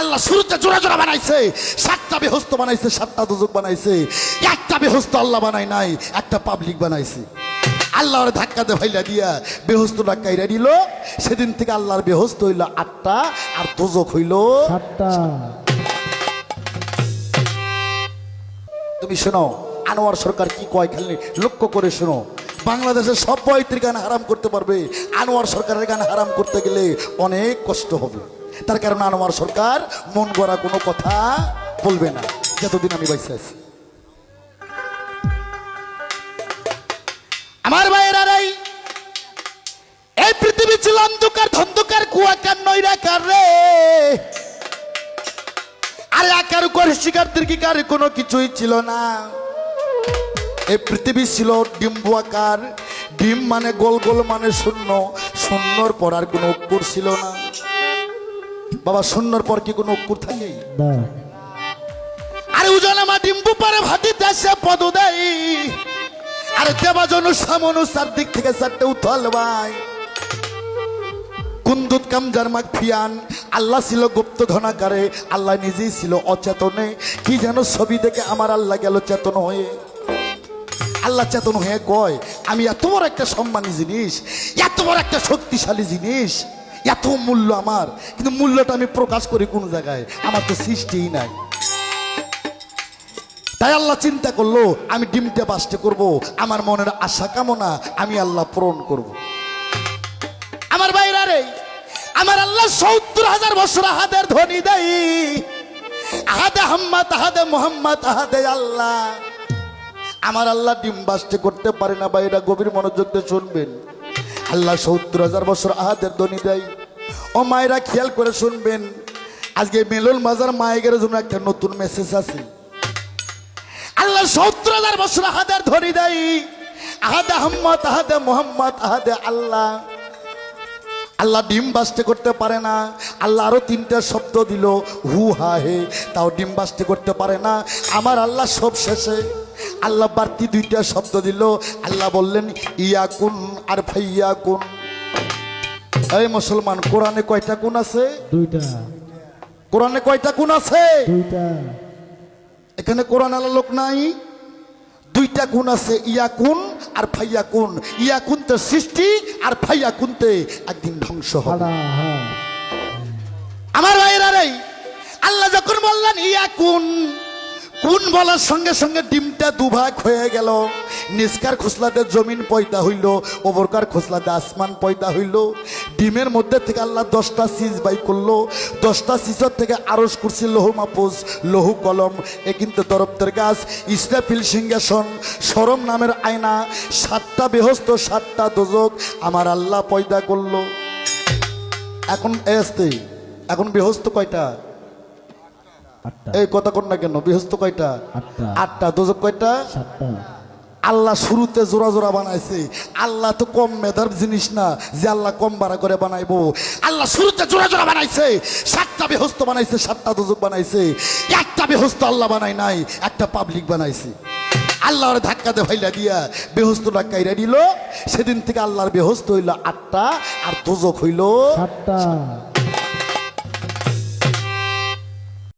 আল্লাহ শুরুতে জোড়া জোড়া বানাইছে সাতটা বেহস্ত বানাইছে সাতটা দুজক বানাইছে একটা বেহস্ত আল্লাহ বানাই নাই একটা পাবলিক বানাইছে। আল্লাহর ধাক্কা দে ভাইলা দিয়া বেহস্ত ডাক্কাইরা দিল সেদিন থেকে আল্লাহর বেহস্ত হইল আটটা আর দুজক হইল সাতটা। তুমি শোনো আনোয়ার সরকার কি কয় খালি লক্ষ্য করে শোনো। বাংলাদেশের সব বয়ত্রীর গান হারাম করতে পারবে আনোয়ার সরকারের গান হারাম করতে গেলে অনেক কষ্ট হবে। তার কারণে আনোয়ার সরকার মন গড়া কোনো কথা বলবে না। যতদিন আমি বাইসে আছি। আমার ভাইয়ের এই পৃথিবী ছিল অন্ধকার, ধন্ধকার, কুয়াকার, নৈরাকার রে। আর একার করে শিকার, দীর্ঘিকার কোনো কিছুই ছিল না। এই পৃথিবী ছিল ডিম্বু আকার। ডিম মানে গোল গোল মানে শূন্য। শূন্যর পর আর কোনো অক্ষর ছিল না। বাবা শূন্যর পর কি কোনো অক্ষর থাকে? না। আরে উজন আমার ডিম্বু পারে ভাটি দেশে পদ দেয়। আরে দেবাজন সামনু চার দিক থেকে চারটে উথল ভাই কুন্দুত কামজার মাগ ফিয়ান আল্লাহ ছিল গুপ্ত ধনাকারে আল্লাহ নিজেই ছিল অচেতনে। কি যেন ছবি দেখে আমার আল্লাহ গেল চেতন হয়ে। আল্লাহ চেতন হয়ে কয় আমি এত বড় একটা সম্মানী জিনিস এত বড় একটা শক্তিশালী জিনিস এত মূল্য আমার, কিন্তু মূল্যটা আমি প্রকাশ করি কোন জায়গায়। আমার তো সৃষ্টিই নাই। তাই আল্লাহ চিন্তা করল, আমি ডিমটা বাস্টে করব। আমার মনের আশা কামনা আমি আল্লাহ পূরণ করব। আমার বাইরা আমার আল্লাহ সত্তর হাজার বছর আহাদের ধ্বনি দেয় আহাদে হাম্মাদ, আহাদে মোহাম্মদ, আহাদে আল্লাহ। আমার আল্লাহ ডিম বাস্টে করতে পারে না বাইরা, গভীর মনোযোগ দিয়ে শুনবেন। আল্লাহ সত্তর হাজার বছর আহাদের ধ্বনি দেয়। ও মায়েরা খেয়াল করে শুনবেন, আজকে মেলুল মাজার মায়ের জন্য একটা নতুন মেসেজ আছে। আল্লাহ সত্তর হাজার বছর আহাদের ধরি দেয়। আহাদে আহম্মদ, আহাদে মোহাম্মদ, আহাদে আল্লাহ। আল্লাহ ডিম বাস্তে করতে পারে না। আল্লাহ আরও তিনটা শব্দ দিল, হু, হা, হে। তাও ডিম বাস্তে করতে পারে না। আমার আল্লাহ সব শেষে আল্লাহ বাড়তি দুইটা শব্দ দিল। আল্লাহ বললেন ইয়া কুন আর ভাইয়া কুন এই মুসলমান কোরআনে কয়টা গুণ আছে? দুইটা। কোরআনে কয়টা গুণ আছে? দুইটা। এখানে কোরআন আলা লোক নাই। দুইটা গুণ আছে ইয়া কুন আর ফাইয়া কুন ইয়া কুনতে সৃষ্টি আর ফাইয়া কুনতে একদিন ধ্বংস হবে। হ্যাঁ। আমার ভাইয়েরা রে আল্লাহ যখন বললেন ইয়া কুন বলার সঙ্গে সঙ্গে ডিমটা দুভাগ হয়ে গেল। নিষ্কার খোসলাতে জমিন পয়দা হইল ওবরকার খোসলাতে আসমান পয়দা হইল। ডিমের মধ্যে থেকে আল্লাহ দশটা সিজ বাই করল। দশটা সিজর থেকে আরস করছি লহু মাপুস লহু কলম এ কিন্তু দরপ্তের গাছ ইসরাফিল সিংহাসন, সরম নামের আয়না, সাতটা বেহস্ত, সাতটা দোজক আমার আল্লাহ পয়দা করল। এখন এসতে এখন বৃহস্ত কয়টা? এই কথা কোন না কেন? বৃহস্ত কয়টা? আটটা। আটটা। দোজক কয়টা? আল্লাহ শুরুতে জোড়া জোড়া বানাইছে। আল্লাহ তো কম মেধার জিনিস না যে আল্লাহ কম বাড়া করে বানাইবো। আল্লাহ শুরুতে জোড়া জোড়া বানাইছে। সাতটা বেহস্ত বানাইছে সাতটা দোজক বানাইছে। একটা বেহস্ত আল্লাহ বানাই নাই একটা পাবলিক বানাইছে। আল্লাহর ধাক্কা দে ভাইলা দিয়া বেহস্ত ডাক্কাইরা দিল। সেদিন থেকে আল্লাহর বেহস্ত হইল আটটা আর দোজক হইল সাতটা।